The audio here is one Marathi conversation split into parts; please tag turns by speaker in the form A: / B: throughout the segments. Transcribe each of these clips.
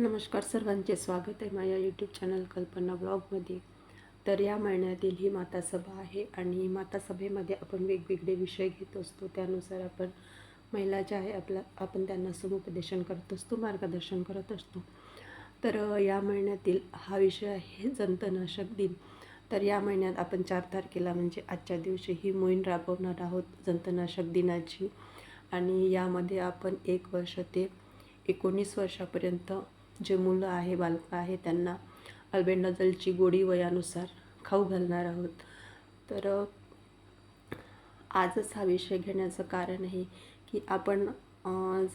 A: नमस्कार सर्वांचे स्वागत आहे माझ्या यूट्यूब चॅनल कल्पना ब्लॉगमध्ये तर या महिन्यातील ही माता सभा आहे आणि माता सभेमध्ये आपण वेगवेगळे विषय घेत असतो. त्यानुसार आपण महिला ज्या आहे आपला आपण त्यांना समुपदेशन करत असतो मार्गदर्शन करत असतो. तर या महिन्यातील हा विषय आहे जंतनाशक दिन. तर या महिन्यात आपण चार तारखेला म्हणजे आजच्या दिवशी ही मोहीम राबवणार आहोत जंतनाशक दिनाची. आणि यामध्ये आपण एक वर्ष ते एकोणीस वर्षापर्यंत जे मुलं आहे बालकं आहे त्यांना अल्बेंडाजलची गोडी वयानुसार खाऊ घालणार आहोत. तर आजच हा विषय घेण्याचं कारण आहे की आपण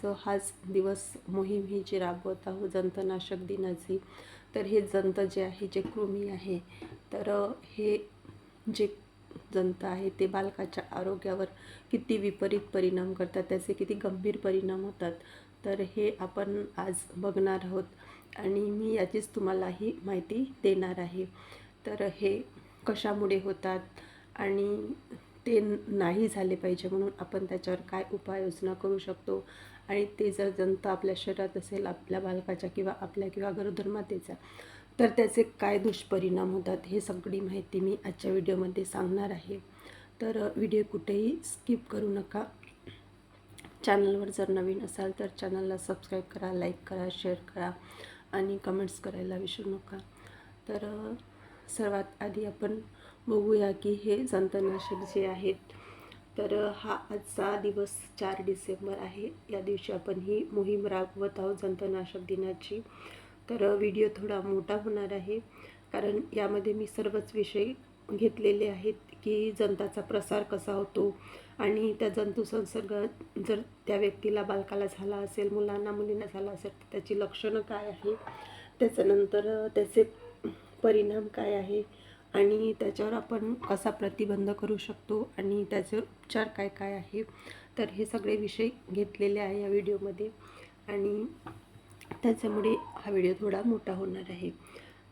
A: जो हाच दिवस मोहीम ही जी राबवत आहोत जंतनाशक दिनाची तर हे जंत जे आहे जे कृमी आहे तर हे जे जंत आहे ते बालकाच्या आरोग्यावर किती विपरीत परिणाम करतात त्याचे किती गंभीर परिणाम होतात तर हे आपण आज बघणार आहोत आणि मी याचीच तुम्हाला ही माहिती देणार आहे. तर हे कशामुळे होतात आणि ते नाही झाले पाहिजे म्हणून आपण त्याच्यावर काय उपाययोजना करू शकतो? आणि ते जर जंत आपल्या शरीरात असेल आपल्या बालकाच्या किंवा आपल्या किंवा गरोदर मातेचा तर त्याचे काय दुष्परिणाम होतात हे सगळी माहिती मी आजच्या व्हिडिओमध्ये सांगणार आहे. तर व्हिडिओ कुठेही स्किप करू नका. चॅनलवर जर नवीन असाल तर चॅनलला सबस्क्राईब करा लाईक करा शेअर करा आणि कमेंट्स करायला विसरू नका. तर सर्वात आधी आपण बघूया की हे जंतनाशक जे आहेत तर हा आजचा दिवस चार डिसेंबर आहे. या दिवशी आपण ही मोहीम राबवत आहोत जंतनाशक दिनाची. तर व्हिडिओ थोडा मोठा होणार आहे. कारण यामध्ये मी सर्वच विषय घेतलेले आहेत की जंताचा प्रसार कसा होतो आणि त्या जंतू संसर्ग जर त्या व्यक्तीला बालकाला झाला असेल मुलांना मुलींना झाला असेल तर त्याची लक्षणं काय आहे? त्याच्यानंतर त्याचे परिणाम काय आहे? आणि त्याच्यावर आपण कसा प्रतिबंध करू शकतो? आणि त्याचे उपचार काय काय आहे? तर हे सगळे विषय घेतलेले आहे या व्हिडिओमध्ये. आणि त्याच्यामुळे हा व्हिडिओ थोडा मोठा होणार आहे.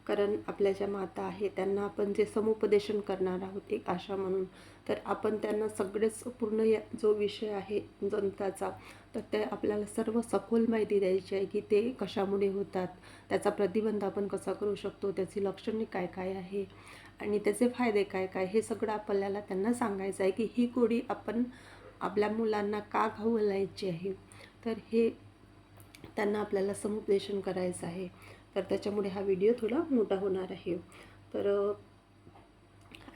A: कारण आपल्या ज्या माता आहे त्यांना आपण जे समुपदेशन करणार आहोत एक आशा म्हणून तर आपण त्यांना सगळेच पूर्ण या जो विषय आहे जनताचा तर ते आपल्याला सर्व सखोल माहिती द्यायची आहे की ते कशामुळे होतात त्याचा प्रतिबंध आपण कसा करू शकतो त्याची लक्षणे काय काय आहे आणि त्याचे फायदे काय काय हे सगळं आपल्याला त्यांना सांगायचं आहे की ही गोडी आपण आपल्या मुलांना का खाऊ घालायची आहे? तर हे त्यांना आपल्याला समुपदेशन करायचं आहे. तर त्याच्यामुळे हा व्हिडिओ थोडा मोठा होणार आहे. तर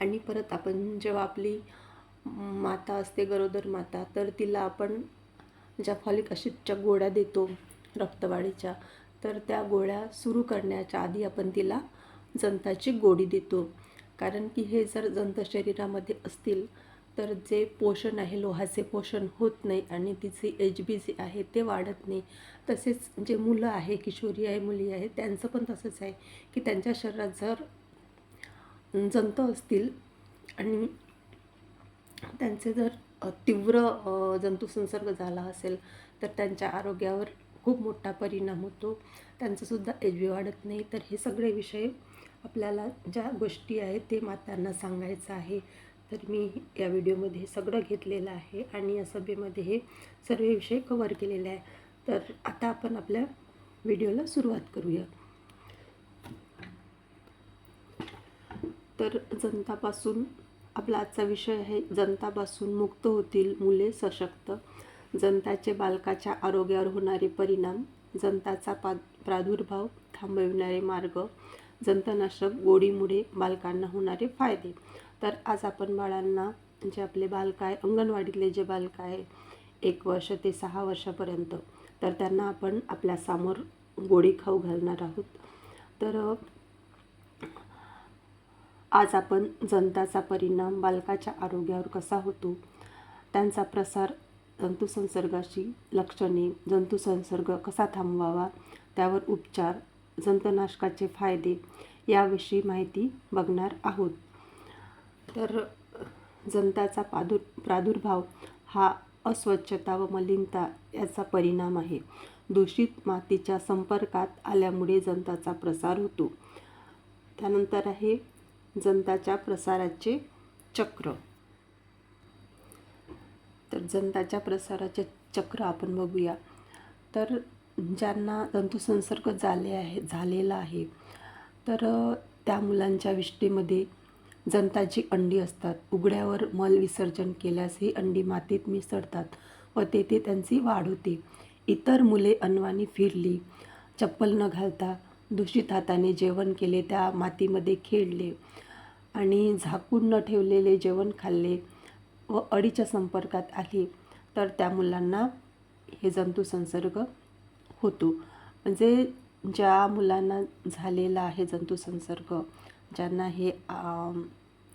A: आणि परत आपण जेव्हा आपली माता असते गरोदर माता तर तिला आपण ज्या फॉलिक अशीच्या गोळ्या देतो रक्तवाढीच्या तर त्या गोळ्या सुरू करण्याच्या आधी आपण तिला जंताची गोडी देतो. कारण की हे जर जंत शरीरामध्ये असतील तर जे पोषण आहे लोहाचे पोषण होत नाही आणि तिचे एच बी जे आहे ते वाढत नाही. तसेच जे मुलं आहे किशोरी आहे मुली आहे त्यांचं पण तसंच आहे की त्यांच्या शरीरात जर जंत असतील आणि त्यांचे जर तीव्र जंतुसंसर्ग झाला असेल तर त्यांच्या आरोग्यावर खूप मोठा परिणाम होतो. त्यांचंसुद्धा एच बी वाढत नाही. तर हे सगळे विषय आपल्याला ज्या गोष्टी आहेत ते मातांना सांगायचं आहे. तर मी या व्हिडिओमध्ये सगळं घेतलेलं आहे आणि या सभेमध्ये हे सर्व विषय कवर केलेले आहे. तर आता आपण आपल्या व्हिडिओला सुरुवात करूया. तर जनतापासून आपला आजचा विषय आहे जनतापासून मुक्त होतील मुले सशक्त. जनताचे बालकाच्या आरोग्यावर होणारे परिणाम जनताचा पा प्रादुर्भाव थांबविणारे मार्ग जंतनाशक गोडीमुळे बालकांना होणारे फायदे. तर आज आपण बाळांना जे आपले बालक आहे अंगणवाडीतले जे बालक आहे एक वर्ष ते सहा वर्षापर्यंत तर त्यांना आपण आपल्यासमोर गोडी खाऊ घालणार आहोत. तर आज आपण जनताचा परिणाम बालकाच्या आरोग्यावर कसा होतो त्यांचा प्रसार जंतुसंसर्गाची लक्षणे जंतुसंसर्ग कसा थांबवावा त्यावर उपचार जंतनाशकाचे फायदे याविषयी माहिती बघणार आहोत. तर जंताचा प्रादुर प्रादुर्भाव हा अस्वच्छता व मलिनता याचा परिणाम आहे. दूषित मातीच्या संपर्कात आल्यामुळे जंताचा प्रसार होतो. त्यानंतर आहे जंताच्या प्रसाराचे चक्र. तर जंताच्या प्रसाराचे चक्र आपण बघूया. तर ज्यांना जंतुसंसर्ग झाले आहे झालेला आहे तर त्या मुलांच्या विष्टेमध्ये जंताची अंडी असतात. उघड्यावर मल विसर्जन केल्यास ही अंडी मातीत मिसळतात व तेथे त्यांची वाढ होते. इतर मुले अनवाणी फिरली चप्पल न घालता दूषित हाताने जेवण केले त्या मातीमध्ये खेळले आणि झाकून न ठेवलेले जेवण खाल्ले व अडीच्या संपर्कात आले. तर त्या मुलांना हे जंतू संसर्ग होतो. म्हणजे ज्या मुलांना झालेला आहे जंतू संसर्ग ज्यांना हे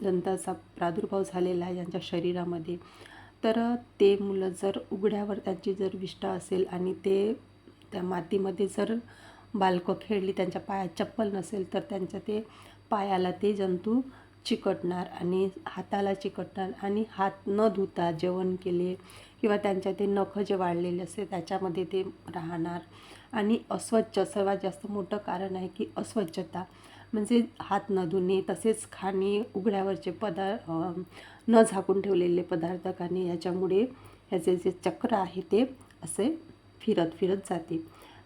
A: दंताचा प्रादुर्भाव झालेला आहे ज्यांच्या शरीरामध्ये तर ते मुलं जर उघड्यावर त्यांची जर विष्ठा असेल आणि ते त्या मातीमध्ये जर बालकं खेळली त्यांच्या पायात चप्पल नसेल तर त्यांच्या ते पायाला ते जंतू चिकटणार आणि हाताला चिकटणार आणि हात न धुता जेवण केले किंवा त्यांच्या ते नखं जे वाढलेले असते त्याच्यामध्ये ते राहणार. आणि अस्वच्छ सर्वात जास्त मोठं कारण आहे की अस्वच्छता. म्हणजे हात न धुणे तसेच खाणे उघड्यावरचे पदार्थ न झाकून ठेवलेले पदार्थ खाणे याच्यामुळे ह्याचे जे चक्र आहे ते असे फिरत फिरत जाते.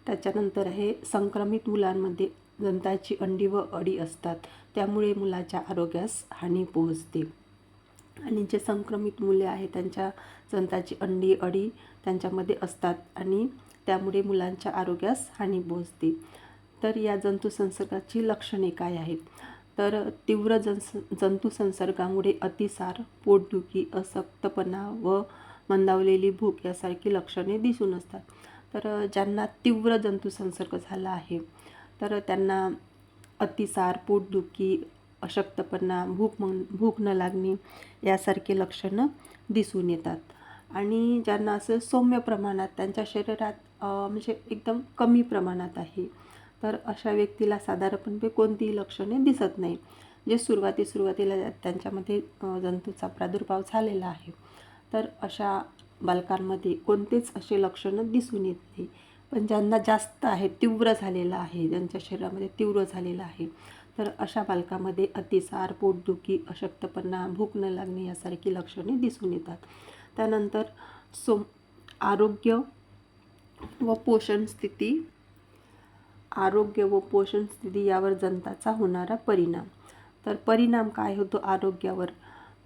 A: त्याच्यानंतर आहे संक्रमित मुलांमध्ये दंताची अंडी व अडी असतात. त्यामुळे मुलाच्या आरोग्यास हानी पोहोचते. आणि जे संक्रमित मुले आहेत त्यांच्या दंताची अंडी अडी त्यांच्यामध्ये असतात आणि त्यामुळे मुलांच्या आरोग्यास हानी पोहोचते. तर या जंतुसंसर्गाची लक्षणे काय आहेत? तर तीव्र जंस जंतुसंसर्गामुळे अतिसार पोटदुखी असक्तपणा व मंदावलेली भूक यासारखी लक्षणे दिसून असतात. तर ज्यांना तीव्र जंतुसंसर्ग झाला आहे तर त्यांना अतिसार पोटदुखी अशक्तपणा भूक मग भूक न लागणे यासारखे लक्षणं दिसून येतात. आणि ज्यांना असं सौम्य प्रमाणात त्यांच्या शरीरात म्हणजे एकदम कमी प्रमाणात आहे तर अशा व्यक्तीला साधारणपणे कोणतीही लक्षणे दिसत नाही. जे सुरुवाती सुरुवातीला त्यांच्यामध्ये जंतूचा प्रादुर्भाव झालेला आहे. तर अशा बालकांमध्ये कोणतेच असे लक्षणं दिसून येत नाही. पण ज्यांना जास्त आहे तीव्र झालेलं आहे ज्यांच्या शरीरामध्ये तीव्र झालेलं आहे तर अशा बालकामध्ये अतिसार पोटदुखी अशक्तपणा भूक न लागणे यासारखी लक्षणे दिसून येतात. त्यानंतर सो आरोग्य व पोषण स्थिती आरोग्य व पोषण स्थिती यावर जंताचा होणारा परिणाम. तर परिणाम काय होतो आरोग्यावर?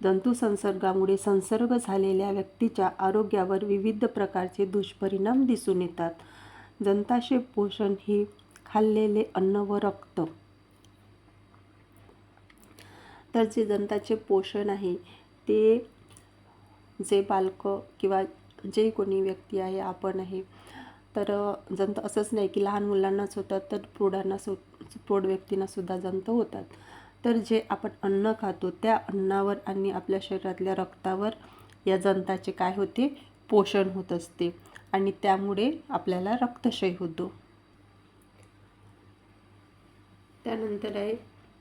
A: जंतुसंसर्गामुळे संसर्ग झालेल्या व्यक्तीच्या आरोग्यावर विविध प्रकारचे दुष्परिणाम दिसून येतात. जंताशे पोषण ही खाल्लेले अन्न व रक्त. तर जे जंताचे पोषण आहे ते जे बालकं किंवा जे कोणी व्यक्ती आहे आपण आहे तर जंत असंच नाही की लहान मुलांनाच होतात तर प्रौढांना सु प्रौढ व्यक्तींनासुद्धा जंत होतात. तर जे आपण अन्न खातो त्या अन्नावर आणि आपल्या शरीरातल्या रक्तावर या जंताचे काय होते? पोषण होत असते आणि त्यामुळे आपल्याला रक्तक्षय होतो. त्यानंतर आहे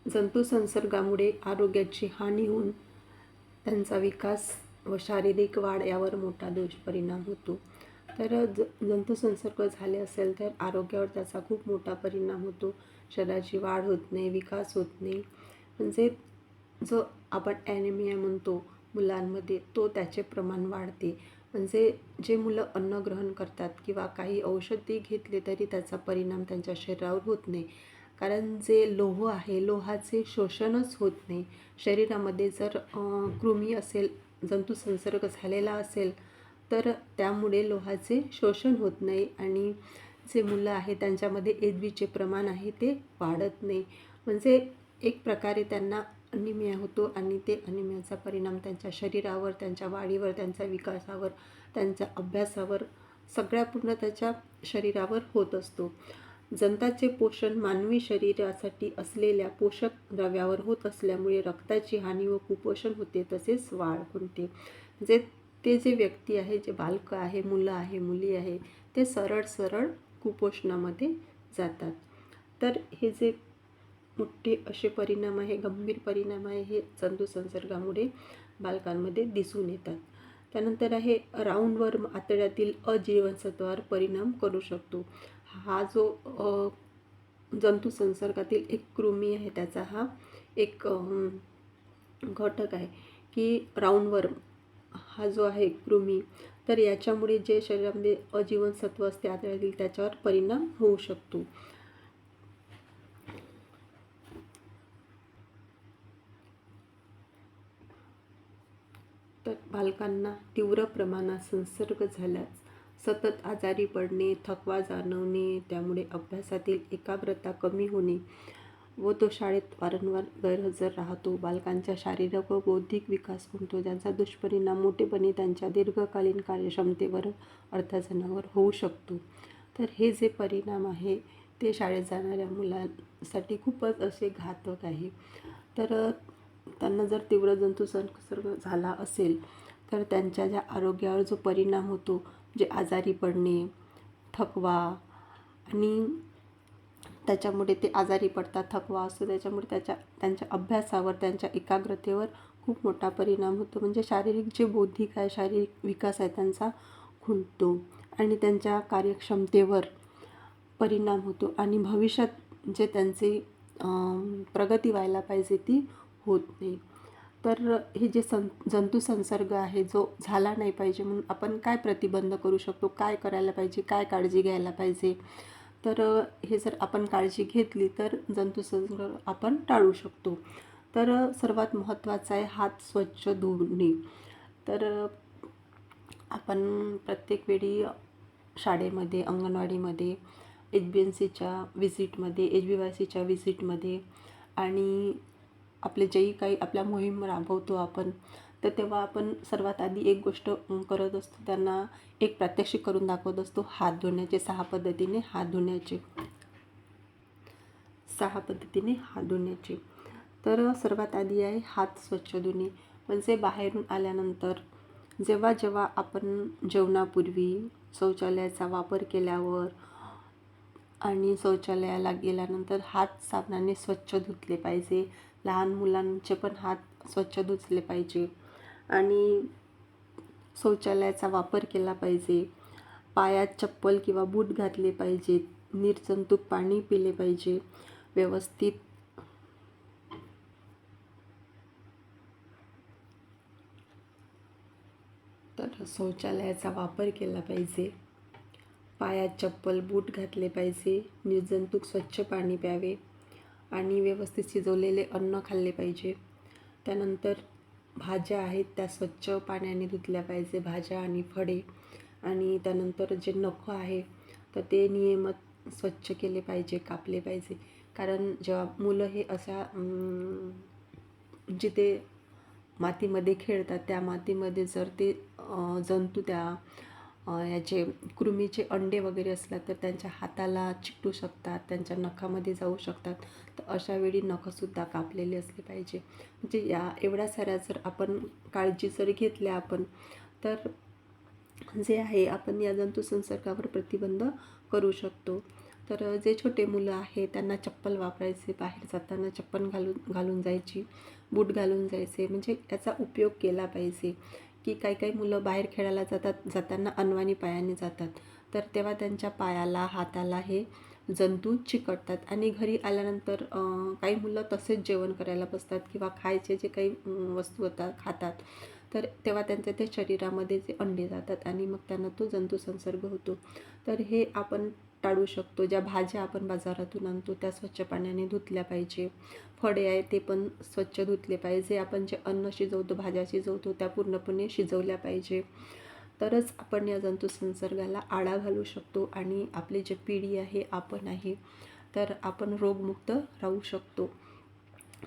A: जंतुसंसर्गामुळे आरोग्याची हानी होऊन त्यांचा विकास व शारीरिक वाढ यावर मोठा दुष्परिणाम होतो. तर ज जंतुसंसर्ग झाले असेल तर आरोग्यावर त्याचा खूप मोठा परिणाम होतो. शरीराची वाढ होत नाही विकास होत नाही. म्हणजे जो आपण ॲनिमिया म्हणतो मुलांमध्ये तो त्याचे प्रमाण वाढते. म्हणजे जे मुलं अन्न ग्रहण करतात किंवा काही औषधी घेतले तरी त्याचा परिणाम त्यांच्या शरीरावर होत नाही. कारण जे लोह आहे लोहाचे शोषणच होत नाही. शरीरामध्ये जर कृमी असेल जंतुसंसर्ग झालेला असेल तर त्यामुळे लोहाचे शोषण होत नाही आणि जे मुलं आहे त्यांच्यामध्ये एदवीचे प्रमाण आहे ते वाढत नाही. म्हणजे एक प्रकारे त्यांना अनिमिया होतो आणि ते अनिमियाचा परिणाम त्यांच्या शरीरावर त्यांच्या वाढीवर त्यांच्या विकासावर त्यांच्या अभ्यासावर सगळ्या पूर्ण त्याच्या शरीरावर होत असतो. जंताचे पोषण मानवी शरीरासाठी असलेल्या पोषक द्रव्यावर होत असल्यामुळे रक्ताची हानी व कुपोषण होते तसेच वाढ होते. जे ते जे व्यक्ती आहे जे बालकं आहे मुलं आहे मुली आहे ते सरळ सरळ कुपोषणामध्ये जातात. तर हे जे मोठे असे परिणाम आहे गंभीर परिणाम आहे हे जंतुसंसर्गामुळे बालकांमध्ये दिसून येतात. त्यानंतर आहे राऊंडवर आतड्यातील अजीवनसत्वावर परिणाम करू शकतो. हा जो जंतू जंतुसंसर्गातील एक कृमी आहे त्याचा हा एक घटक आहे की राऊंडवर्म हा जो आहे कृमी तर याच्यामुळे जे शरीरामध्ये अजीवनसत्व असते आढळतील त्याच्यावर परिणाम होऊ शकतो. तर बालकांना तीव्र प्रमाणात संसर्ग झाल्यास सतत आजारी पडणे थकवा जाणवणे त्यामुळे अभ्यासातील एकाग्रता कमी होणे व तो शाळेत वारंवार गैरहजर राहतो. बालकांचा शारीरिक व बौद्धिक विकास होतो. ज्यांचा दुष्परिणाम मोठेपणी त्यांच्या दीर्घकालीन कार्यक्षमतेवर अर्थाजनावर होऊ शकतो. तर हे जे परिणाम आहे ते शाळेत जाणाऱ्या मुलांसाठी खूपच असे घातक आहे. तर त्यांना जर तीव्र जंतू संसर्ग झाला असेल तर त्यांच्या ज्या आरोग्यावर जो परिणाम होतो जे आजारी पडणे थकवा आणि त्याच्यामुळे ते आजारी पडतात थकवा असतो. त्याच्यामुळे त्याच्या त्यांच्या अभ्यासावर त्यांच्या एकाग्रतेवर खूप मोठा परिणाम होतो. म्हणजे शारीरिक जे बौद्धिक आहे शारीरिक विकास आहे त्यांचा खुंटतो आणि त्यांच्या कार्यक्षमतेवर परिणाम होतो आणि भविष्यात जे त्यांचे प्रगती व्हायला पाहिजे ती होत नाही. तर हे जे सं जंतू संसर्ग आहे जो झाला नाही पाहिजे म्हणून आपण काय प्रतिबंध करू शकतो? काय करायला पाहिजे? काय काळजी घ्यायला पाहिजे? तर हे जर आपण काळजी घेतली तर जंतुसंसर्ग आपण टाळू शकतो. तर सर्वात महत्त्वाचं आहे हात स्वच्छ धुणे तर आपण प्रत्येक वेळी शाळेमध्ये अंगणवाडीमध्ये एच बी एन सीच्या व्हिजिटमध्ये एच बी वाय सीच्या व्हिजिटमध्ये आणि आपले जेही काही आपल्या मोहीम राबवतो आपण तर तेव्हा आपण सर्वात आधी एक गोष्ट करत असतो त्यांना एक प्रात्यक्षिक करून दाखवत असतो हात धुण्याचे सहा पद्धतीने हात धुण्याचे. सहा पद्धतीने हात धुण्याचे. तर सर्वात आधी आहे हात स्वच्छ धुणे. म्हणजे बाहेरून आल्यानंतर जेव्हा जेव्हा आपण जेवणापूर्वी शौचालयाचा वापर केल्यावर आणि शौचालयाला गेल्यानंतर हात साबणाने स्वच्छ धुतले पाहिजे. लहान मुलांचे पण हात स्वच्छ धुतले पाहिजे. आणि शौचालयाचा वापर केला पाहिजे. पायात चप्पल किंवा बूट घातले पाहिजेत निर्जंतुक पाणी पिले पाहिजे. व्यवस्थित तर शौचालयाचा वापर केला पाहिजे. पायात चप्पल बूट घातले पाहिजे. निर्जंतुक स्वच्छ पाणी प्यावे आणि व्यवस्थित शिजवलेले अन्न खाल्ले पाहिजे. त्यानंतर भाज्या आहेत त्या स्वच्छ पाण्याने धुतल्या पाहिजे भाज्या आणि फळे. आणि त्यानंतर जे नखं आहे तर ते नियमित स्वच्छ केले पाहिजे कापले पाहिजे. कारण जेव्हा मुलं हे अशा जिथे मातीमध्ये खेळतात त्या मातीमध्ये जर ते जंतू त्या याचे कृमीचे अंडे वगैरे असतात तर त्यांच्या हाताला चिकटू शकतात त्यांच्या नखामध्ये जाऊ शकतात. तर अशावेळी नखंसुद्धा कापलेले असले पाहिजे. म्हणजे या एवढ्या साऱ्या जर आपण काळजी जर घेतल्या आपण तर जे आहे आपण या जंतू संसर्गावर प्रतिबंध करू शकतो. तर जे छोटे मुलं आहे त्यांना चप्पल वापरायचे बाहेर जाताना चप्पल घालून घालून जायची बूट घालून जायचे. म्हणजे याचा उपयोग केला पाहिजे. की काही काही मुलं बाहेर खेळायला जातात जाताना अनवाणी पायाने जातात. तर तेव्हा त्यांच्या पायाला हाताला हे जंतू चिकटतात आणि घरी आल्यानंतर काही मुलं तसेच जेवण करायला बसतात किंवा खायचे जे काही वस्तू होतात खातात. तर तेव्हा त्यांच्या ते शरीरामध्ये जे अंडे जातात आणि मग त्यांना तो जंतू संसर्ग होतो. तर हे आपण टाळू शकतो. ज्या भाज्या आपण बाजारातून आणतो त्या स्वच्छ पाण्याने धुतल्या पाहिजे. फळे आहे ते पण स्वच्छ धुतले पाहिजे. आपण जे अन्न शिजवतो भाज्या शिजवतो त्या पूर्णपणे शिजवल्या पाहिजे. तरच आपण या जंतू संसर्गाला आळा घालू शकतो आणि आपली जे पिढी आहे आपण आहे तर आपण रोगमुक्त राहू शकतो.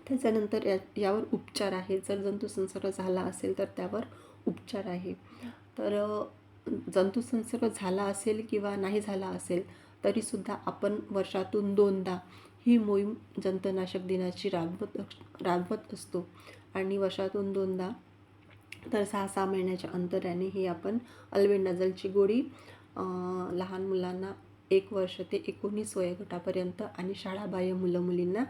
A: त्याच्यानंतर या यावर उपचार आहे. जर जंतू संसर्ग झाला असेल तर त्यावर उपचार आहे. तर जंतू संसर्ग झाला असेल किंवा नाही झाला असेल तरीसुद्धा आपण वर्षातून दोनदा ही मोहीम जंतनाशक दिनाची राबवत राबवत असतो. आणि वर्षातून दोनदा तर सहा सहा महिन्याच्या अंतराने ही आपण अल्बेंडाझलची गोळी लहान मुलांना एक वर्ष ते एकोणीस वयोगटापर्यंत आणि शाळाबाह्य मुलं मुलींना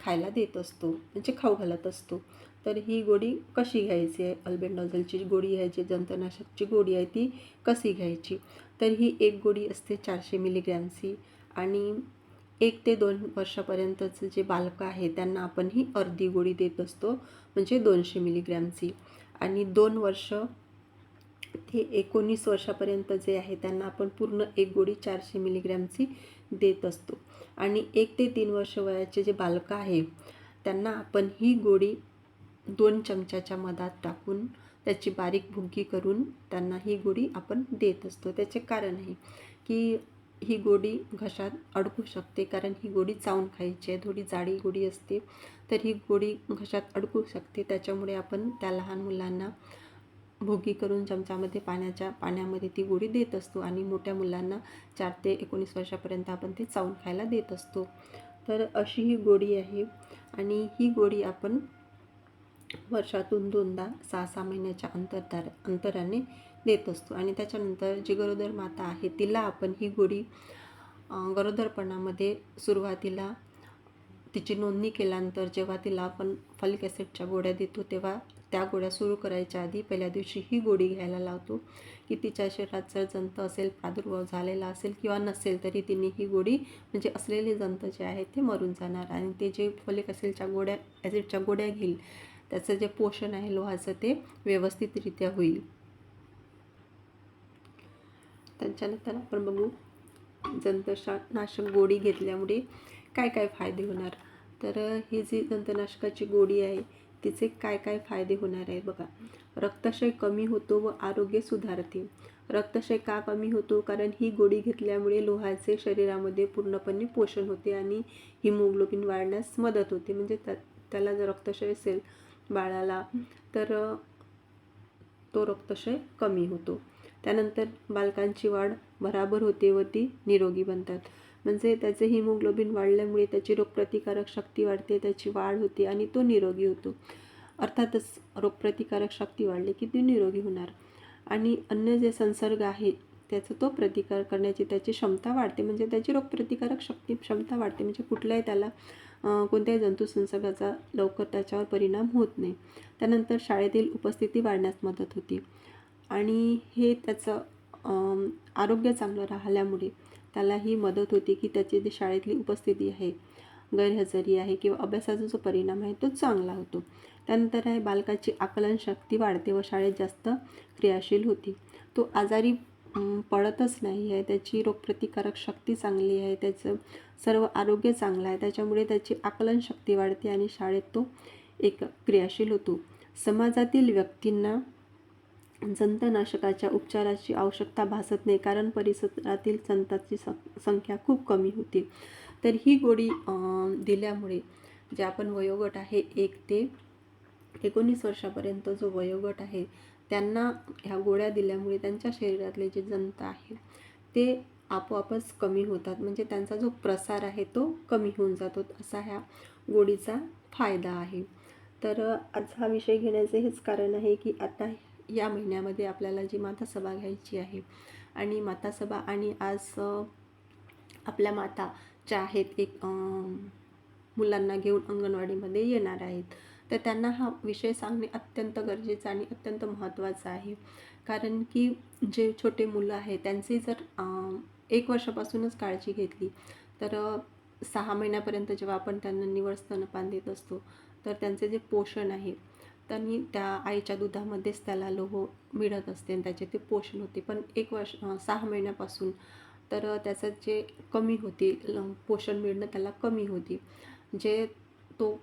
A: खायला देत असतो. म्हणजे खाऊ घालत असतो. तर ही गोडी कशी घ्यायची आहे? अल्बेंडॉझलची गोडी आहे जी जंतनाशकची गोडी आहे ती कशी घ्यायची? तर ही एक गोळी असते चारशे मिलीग्रॅमची. आणि एक ते दोन वर्षापर्यंतचं जे बालकं आहे त्यांना आपण ही अर्धी गोळी देत असतो म्हणजे दोनशे मिलीग्रॅमची. आणि दोन वर्ष ते एकोणीस वर्षापर्यंत जे आहे त्यांना आपण पूर्ण एक गोळी चारशे मिलीग्रॅमची देत असतो. आणि एक ते तीन वर्ष वयाचे जे बालकं आहे त्यांना आपण ही गोळी दोन चमच्याच्या मधात टाकून त्याची बारीक भुंकी करून त्यांना ही गोडी आपण देत असतो. त्याचे कारण आहे की ही गोडी घशात अडकू शकते कारण ही गोडी चावून खायची आहे. थोडी जाडी गोडी असते तर ही गोडी घशात अडकू शकते. त्याच्यामुळे आपण त्या लहान मुलांना भोगी करून चमच्यामध्ये पाण्याच्या पाण्यामध्ये ती गोडी देत असतो आणि मोठ्या मुलांना चार ते एकोणीस वर्षापर्यंत आपण ते चावून खायला देत असतो. तर अशी ही गोडी आहे आणि ही गोडी आपण वर्षातून दोनदा सहा सहा महिन्याच्या अंतरदार अंतराने देत असतो. आणि त्याच्यानंतर जी गरोदर माता आहे तिला आपण ही गोडी गरोदरपणामध्ये सुरुवातीला तिची नोंदणी केल्यानंतर जेव्हा तिला आपण फॉलिक ॲसिडच्या गोळ्या देतो तेव्हा त्या गोळ्या सुरू करायच्या आधी पहिल्या दिवशी ही गोळी घ्यायला लावतो की तिच्या शरीरात जर जंत असेल प्रादुर्भाव झालेला असेल किंवा नसेल तरी तिने ही गोडी म्हणजे असलेले जंत जे आहेत ते मरून जाणार. आणि ते जे फॉलिक ॲसिडच्या गोळ्या ॲसिडच्या गोळ्या घेईल त्याचं जे पोषण आहे लोहाचं ते व्यवस्थितरित्या होईल. त्यांच्यानंतर आपण बघू जंतशा नाशक घेतल्यामुळे काय काय फायदे होणार? तर ही जी जंतनाशकाची गोडी आहे तिचे काय काय फायदे होणार आहे बघा. रक्तक्षय कमी होतो व आरोग्य सुधारते. रक्तक्षय का कमी होतो? कारण ही गोडी घेतल्यामुळे लोहाचे शरीरामध्ये पूर्णपणे पोषण होते आणि हिमोग्लोबिन वाढण्यास मदत होते. म्हणजे त्या त्याला जर रक्तक्षय असेल बाळाला तर तो रक्तक्षय कमी होतो. त्यानंतर बालकांची वाढ बराबर होते व ती निरोगी बनतात. म्हणजे त्याचे हिमोग्लोबिन वाढल्यामुळे त्याची रोगप्रतिकारक शक्ती वाढते त्याची वाढ होते आणि तो निरोगी होतो. अर्थातच रोगप्रतिकारक शक्ती वाढली की ती निरोगी होणार. आणि अन्य जे संसर्ग आहे त्याचा तो प्रतिकार करण्याची त्याची क्षमता वाढते. म्हणजे त्याची रोगप्रतिकारक शक्ती क्षमता वाढते. म्हणजे कुठल्याही त्याला कोणत्याही जंतू संसर्गाचा लवकर त्याच्यावर परिणाम होत नाही. त्यानंतर शाळेतील उपस्थिती वाढण्यास मदत होते. आणि हे त्याचं आरोग्य चांगलं राहिल्यामुळे त्याला ही मदत होते की त्याची जी शाळेतली उपस्थिती आहे गैरहजेरी आहे किंवा अभ्यासाचा जो परिणाम आहे तो चांगला होतो. त्यानंतर आहे बालकाची आकलन शक्ती वाढते व शाळेत जास्त क्रियाशील होती. तो आजारी पडतच नाही आहे. त्याची रोगप्रतिकारक शक्ती चांगली आहे. त्याचं सर्व आरोग्य चांगलं आहे. त्याच्यामुळे त्याची आकलन शक्ती वाढते आणि शाळेत तो एक क्रियाशील होतो. समाजातील व्यक्तींना जंतनाशकाच्या उपचाराची आवश्यकता भासत नाही कारण परिसरातील संतांची सं संख्या खूप कमी होती. तर ही गोळी दिल्यामुळे जे आपण वयोगट आहे एक ते एकोणीस वर्षापर्यंत जो वयोगट आहे त्यांना ह्या गोळ्या दिल्यामुळे त्यांच्या शरीरातले जे जंत आहे ते आपोआपच कमी होतात. म्हणजे त्यांचा जो प्रसार आहे तो कमी होऊन जातो. असा ह्या गोळीचा फायदा आहे. तर आज हा विषय घेण्याचे हेच कारण आहे की आता या महिन्यामध्ये आपल्याला जी मातासभा घ्यायची आहे आणि मातासभा आणि आज आपल्या माता ज्या आहेत एक मुलांना घेऊन अंगणवाडीमध्ये येणार आहेत. तर त्यांना हा विषय सांगणे अत्यंत गरजेचं आणि अत्यंत महत्त्वाचं आहे. कारण की जे छोटे मुलं आहेत त्यांची जर एक वर्षापासूनच काळजी घेतली तर सहा महिन्यापर्यंत जेव्हा आपण त्यांना निवड स्तनपान देत असतो तर त्यांचे जे पोषण आहे त्यांनी त्या आईच्या दुधामध्येच त्याला लोह मिळत असते आणि त्याचे ते पोषण होते. पण एक वर्ष सहा महिन्यापासून तर त्याचं जे कमी होते ल- पोषण मिळणं त्याला कमी होते. जे तो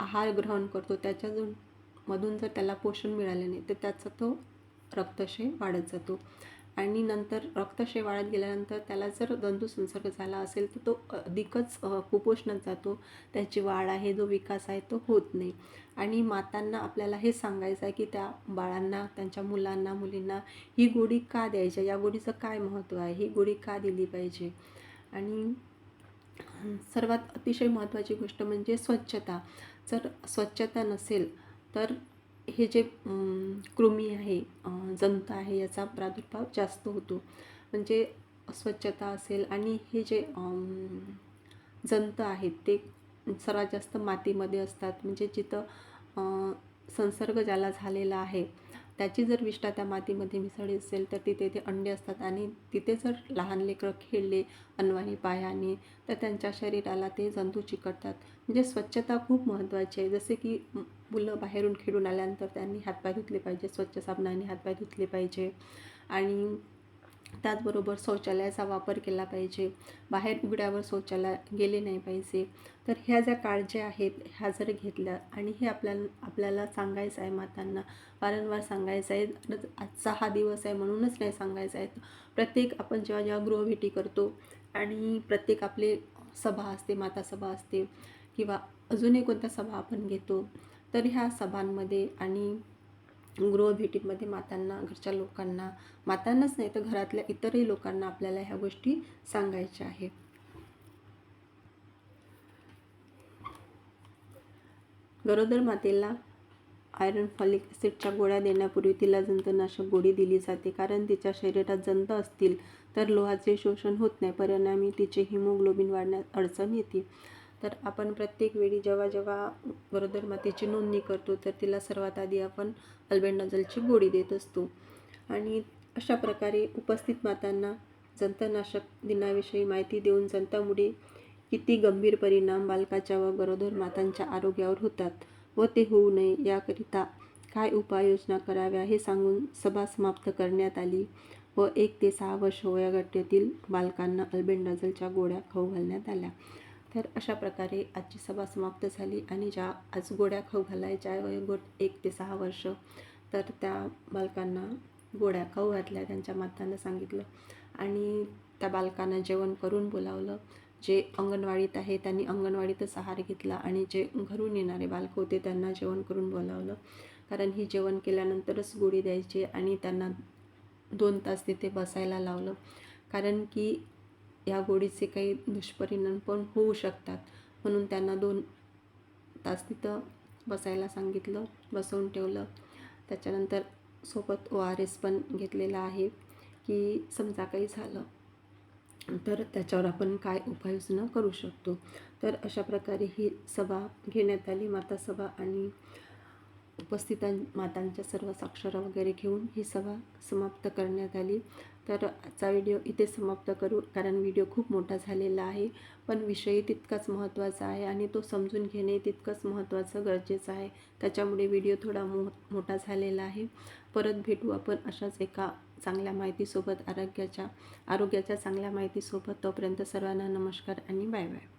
A: आहार ग्रहण करतो त्याच्या जो मधून जर त्याला पोषण मिळाले नाही तर त्याचा तो रक्तक्षय वाढत जातो. आणि नंतर रक्तक्षय वाढत गेल्यानंतर त्याला जर जंतुसंसर्ग झाला असेल तर तो अधिकच कुपोषणात जातो. त्याची वाढ आहे जो विकास आहे तो होत नाही. आणि मातांना आपल्याला हे सांगायचं आहे की त्या बाळांना त्यांच्या मुलांना मुलींना ही गोडी का द्यायची? या गोडीचं काय महत्त्व आहे? ही गोडी का दिली पाहिजे? आणि सर्वात अतिशय महत्त्वाची गोष्ट म्हणजे स्वच्छता. जर स्वच्छता नसेल तर हे जे कृमी आहे जंत आहे याचा प्रादुर्भाव जास्त होतो. म्हणजे स्वच्छता असेल आणि हे जे जंत आहेत ते सर्वात जास्त मातीमध्ये असतात. म्हणजे जिथं संसर्ग ज्याला झालेला आहे त्याची जर विष्ठा त्या मातीमध्ये मिसळली असेल तर तिथे ते अंडे असतात आणि तिथे जर लहान लेकरं खेळले अनवाणी पायाने तर त्यांच्या शरीराला ते जंतू चिकटतात. म्हणजे स्वच्छता खूप महत्त्वाची आहे. जसे की मुलं बाहेरून खेळून आल्यानंतर त्यांनी हातपाय धुतले पाहिजे स्वच्छ साबणाने हातपाय धुतले पाहिजे. आणि त्याचबरोबर शौचालयाचा वापर केला पाहिजे. बाहेर उघड्यावर शौचालय गेले नाही पाहिजे. तर ह्या ज्या काळज्या आहेत ह्या जर घेतल्या आणि हे आपल्याला आपल्याला सांगायचं आहे मातांना वारंवार सांगायचं आहे आज- आजचा हा दिवस आहे म्हणूनच नाही सांगायचं आहे. प्रत्येक आपण जेव्हा जेव्हा गृहभेटी करतो आणि प्रत्येक आपले सभा असते माता सभा असते किंवा अजूनही कोणत्या सभा आपण घेतो तर ह्या सभांमध्ये आणि गृहभेटीमध्ये मातांना घरच्या लोकांना मातांनाच नाही तर घरातल्या इतरही लोकांना आपल्याला ह्या गोष्टी सांगायच्या आहे गरोदर मातेला आयरन फॉलिक ॲसिडच्या गोळ्या देण्यापूर्वी तिला जंतनाशक गोळी दिली जाते. कारण तिच्या शरीरात जंत असतील तर लोहाचे शोषण होत नाही. परिणामी तिचे हिमोग्लोबिन वाढण्यात अडचण येते. तर आपण प्रत्येक वेळी जेव्हा जेव्हा गरोदर मातेची नोंदणी करतो तर तिला सर्वात आधी आपण अल्बेंडाझोलची गोळी देत असतो. आणि अशा प्रकारे उपस्थित मातांना जंतनाशक दिनाविषयी माहिती देऊन जंतामुळे किती गंभीर परिणाम बालकाच्या व गरोदर मातांच्या आरोग्यावर होतात व ते होऊ नये याकरिता काय उपाययोजना कराव्या हे सांगून सभा समाप्त करण्यात आली व एक ते सहा वर्ष वयोगटातील बालकांना अल्बेंडाझलच्या गोळ्या खाऊ घालण्यात आल्या. तर अशा प्रकारे आजची सभा समाप्त झाली आणि ज्या आज गोड्या खाऊ घालायच्या वयोगट एक ते सहा वर्ष तर त्या बालकांना गोड्या खाऊ घातल्या त्यांच्या मातांना सांगितलं आणि त्या बालकांना जेवण करून बोलावलं. जे अंगणवाडीत आहे त्यांनी अंगणवाडीतच आहार घेतला आणि जे घरून येणारे बालक होते त्यांना जेवण करून बोलावलं. कारण ही जेवण केल्यानंतरच गोडी द्यायची आणि त्यांना दोन तास तिथे बसायला लावलं. कारण की या गोळीचे काही दुष्परिणाम पण होऊ शकतात. म्हणून त्यांना दोन तास तिथं बसायला सांगितलं बसवून ठेवलं. त्याच्यानंतर सोबत ओ आर एस पण घेतलेला आहे की समजा काही झालं तर त्याच्यावर आपण काय उपाययोजना करू शकतो? तर अशा प्रकारे ही सभा घेण्यात आली. माता सभा आणि उपस्थितां मातांच्या सर्व साक्षर वगैरे घेऊन ही सभा समाप्त करण्यात आली. तर आजचा व्हिडिओ इथे समाप्त करू कारण व्हिडिओ खूप मोठा झालेला आहे. पण विषय तितकाच महत्त्वाचा आहे आणि तो समजून घेणे तितकंच महत्त्वाचं गरजेचं आहे. त्याच्यामुळे व्हिडिओ थोडा मो मोठा झालेला आहे. परत भेटू आपण अशाच एका चांगल्या माहितीसोबत आरोग्याच्या आरोग्याच्या चांगल्या माहितीसोबत. तोपर्यंत सर्वांना नमस्कार आणि बाय बाय.